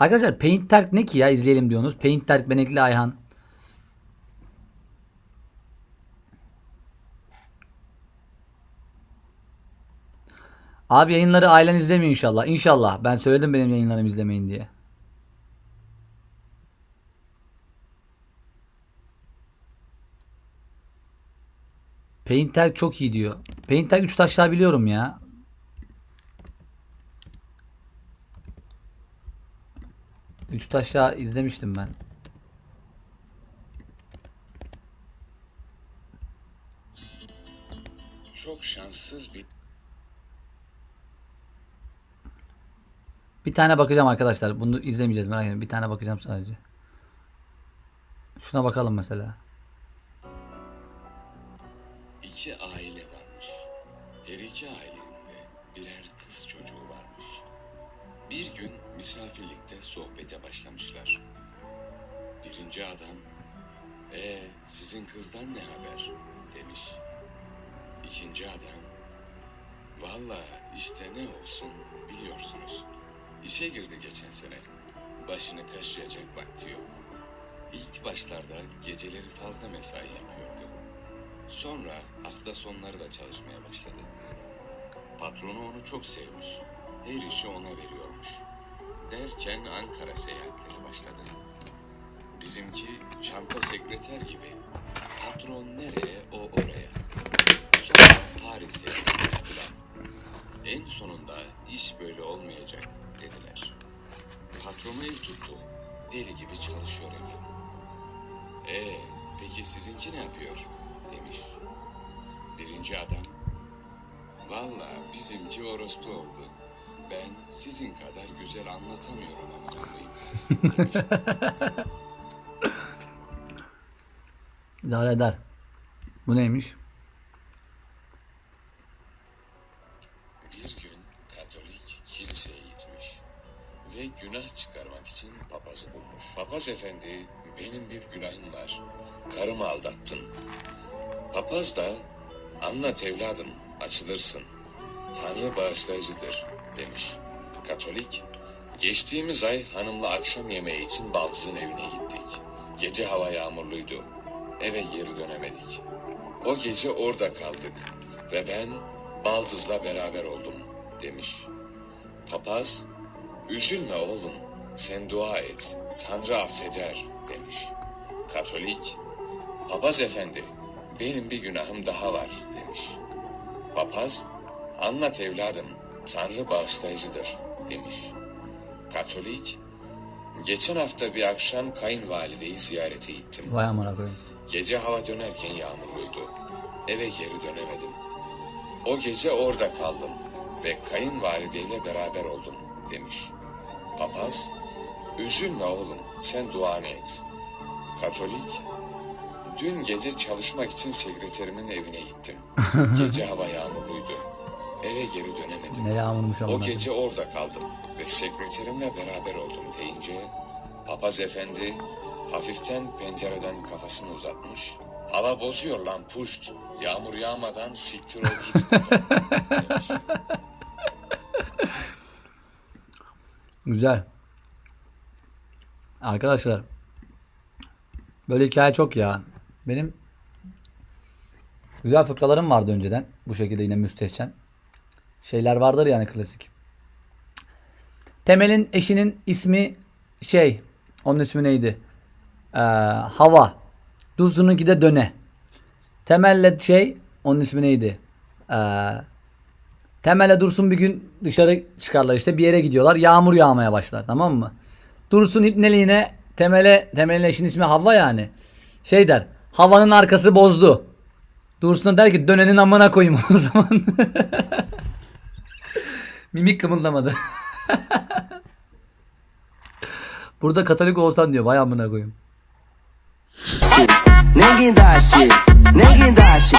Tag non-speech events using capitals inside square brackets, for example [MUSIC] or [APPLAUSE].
Arkadaşlar Paint Dark ne ki ya izleyelim diyorsunuz. Paint Dark Benekli Ayhan. Abi yayınları ailen izlemiyor inşallah. İnşallah. Ben söyledim benim yayınlarımı izlemeyin diye. Paint Dark çok iyi diyor. Paint Dark 3 taşlar biliyorum ya. Üç taşla izlemiştim ben. Çok şanssız bir Bir tane bakacağım arkadaşlar. Bunu izlemeyeceğiz merak etmeyin. Bir tane bakacağım sadece. Şuna bakalım mesela. iki aile varmış. Her iki ailenin de birer kız çocuğu. Bir gün misafirlikte sohbete başlamışlar. Birinci adam, ee sizin kızdan ne haber demiş. İkinci adam, valla işte ne olsun biliyorsunuz. İşe girdi geçen sene. Başını kaşıyacak vakti yok. İlk başlarda geceleri fazla mesai yapıyordu. Sonra hafta sonları da çalışmaya başladı. Patronu onu çok sevmiş. Her işi ona veriyormuş. Derken Ankara seyahatleri başladı. Bizimki çanta sekreter gibi. Patron nereye o oraya. Sonra Paris seyahatleri filan. En sonunda iş böyle olmayacak dediler. Patronu el tuttu. Deli gibi çalışıyor evladım. Ee, peki sizinki ne yapıyor? demiş. Birinci adam, valla bizimki orospu oldu. Ben sizin kadar güzel anlatamıyorum ama koyayım. demiş. İdare eder. Bu neymiş? Bir gün Katolik kiliseye gitmiş ve günah çıkarmak için papazı bulmuş. Papaz efendi benim bir günahım var. Karımı aldattın. Papaz da anlat evladım açılırsın. Tanrı bağışlayıcıdır demiş. Katolik geçtiğimiz ay hanımla akşam yemeği için baldızın evine gittik. Gece hava yağmurluydu. Eve geri dönemedik. O gece orada kaldık ve ben baldızla beraber oldum demiş. Papaz, üzülme oğlum, sen dua et, Tanrı affeder demiş. Katolik, papaz efendi, benim bir günahım daha var demiş. Papaz, anlat evladım, Tanrı bağışlayıcıdır demiş. Katolik, geçen hafta bir akşam kayınvalideyi ziyarete gittim. Vay amına koyayım. Gece hava dönerken yağmurluydu. Eve geri dönemedim. O gece orada kaldım ve kayınvalideyle beraber oldum demiş. Papaz, üzülme oğlum sen duanı et. Katolik, dün gece çalışmak için sekreterimin evine gittim. [LAUGHS] Gece hava yağmurluydu. Eve geri dönemedim. Ne yağmurmuş O gece orada kaldım ve sekreterimle beraber oldum deyince papaz efendi hafiften pencereden kafasını uzatmış. Hava bozuyor lan puşt. Yağmur yağmadan siktir ol git buradan," [LAUGHS] demiş. Güzel. Arkadaşlar. Böyle hikaye çok ya. Benim güzel fıkralarım vardı önceden. Bu şekilde yine müstehcen. Şeyler vardır yani klasik. Temel'in eşinin ismi şey. Onun ismi neydi? Ee, hava. Dursun'unki de döne. Temel'le şey. Onun ismi neydi? Ee, Temel'e Dursun bir gün dışarı çıkarlar işte bir yere gidiyorlar. Yağmur yağmaya başlar tamam mı? Dursun ipneliğine Temel'e Temel'in eşinin ismi Havva yani. Şey der. Havanın arkası bozdu. Dursun der ki dönenin amına koyayım o zaman. [LAUGHS] Mimik kımıldamadı. [LAUGHS] Burada Katolik olsan diyor. Vay amına koyayım. Ninguém dá shit, shit.